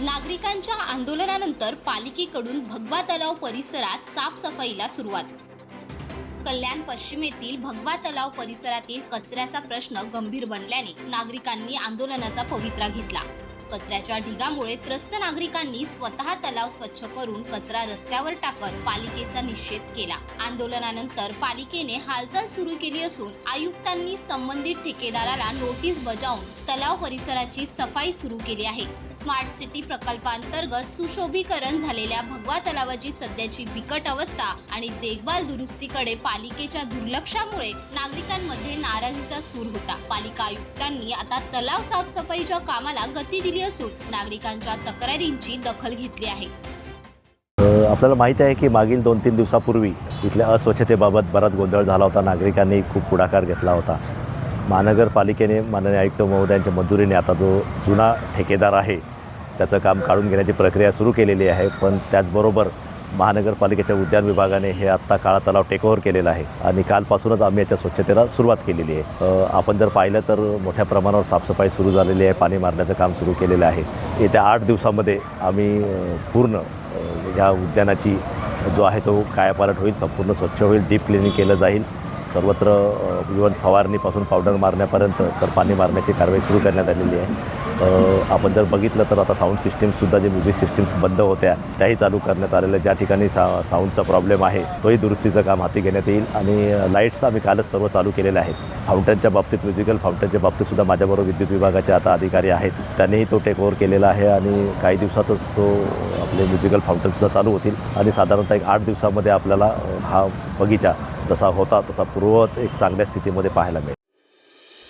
नागरिकांच्या आंदोलनानंतर पालिकेकडून भगवा तलाव परिसरात साफसफाईला सुरुवात. कल्याण पश्चिमेतील भगवा तलाव परिसरातील कचऱ्याचा प्रश्न गंभीर बनल्याने नागरिकांनी आंदोलनाचा पवित्रा घेतला. कचऱ्याच्या ढिगामुळे त्रस्त नागरिकांनी स्वतः तलाव स्वच्छ करून कचरा रस्त्यावर टाकत पालिकेचा निषेध केला. आंदोलनानंतर पालिकेने हालचाल सुरू केली असून आयुक्तांनी संबंधित ठेकेदाराला नोटीस बजावून तलाव परिसराची सफाई सुरू केली आहे. स्मार्ट सिटी प्रकल्पांतर्गत सुशोभीकरण झालेल्या भगवा तलावाची सध्याची बिकट अवस्था आणि देखभाल दुरुस्तीकडे पालिकेच्या दुर्लक्षामुळे नागरिकांमध्ये नाराजीचा सूर होता. पालिका आयुक्तांनी आता तलाव साफसफाईच्या कामाला गती दिली असून नागरिकांच्या तक्रारींची दखल घेतली आहे. आपल्याला माहिती आहे की मागील दोन तीन दिवसापूर्वी इथल्या अस्वच्छतेबाबत बराच गोंधळ झाला होता. नागरिकांनी खूप पुढाकार घेतला होता. महानगरपालिकेने माननीय आयुक्त महोदयांच्या मंजुरीने आता जो जुना ठेकेदार आहे त्याचं काम काढून घेण्याची प्रक्रिया सुरू केलेली आहे. पण त्याचबरोबर महानगरपालिकेच्या उद्यान विभागाने हे आत्ता काळा तलाव टेकओव्हर केलेला आहे आणि कालपासूनच आम्ही याच्या स्वच्छतेला सुरुवात केलेली आहे. आपण जर पाहिलं तर मोठ्या प्रमाणावर साफसफाई सुरू झालेली आहे पाणी मारण्याचं काम सुरू केलेलं आहे. येत्या आठ दिवसामध्ये आम्ही पूर्ण या उद्यानाची जो आहे तो कायापालट होईल संपूर्ण स्वच्छ होईल डीप क्लिनिंग केलं जाईल. सर्वत्र इवन फवारणीपासून पावडर मारण्यापर्यंत तर पाणी मारण्याची कारवाई सुरू करण्यात आलेली आहे. आपण जर बघितलं तर आता साऊंड सिस्टीमसुद्धा जे म्युझिक सिस्टीम्स बंद होत्या त्याही चालू करण्यात आलेल्या ज्या ठिकाणी सा साऊंडचा प्रॉब्लेम आहे तोही दुरुस्तीचं काम हाती घेण्यात येईल आणि लाईट्स आम्ही कालच सर्व चालू केलेल्या आहेत. फाउंटनच्या बाबतीत म्युझिकल फाउंटनच्या बाबतीतसुद्धा माझ्याबरोबर विद्युत विभागाचे आता अधिकारी आहेत. त्यांनीही तो टेक ओव्हर केलेला आहे आणि काही दिवसातच तो आपले म्युझिकल फाउंटनसुद्धा चालू होतील. आणि साधारणतः एक आठ दिवसामध्ये आपल्याला हा बगीचा जसा होता तसा पूर्ववत एक चांगल्या स्थितीमध्ये पाहायला मिळेल.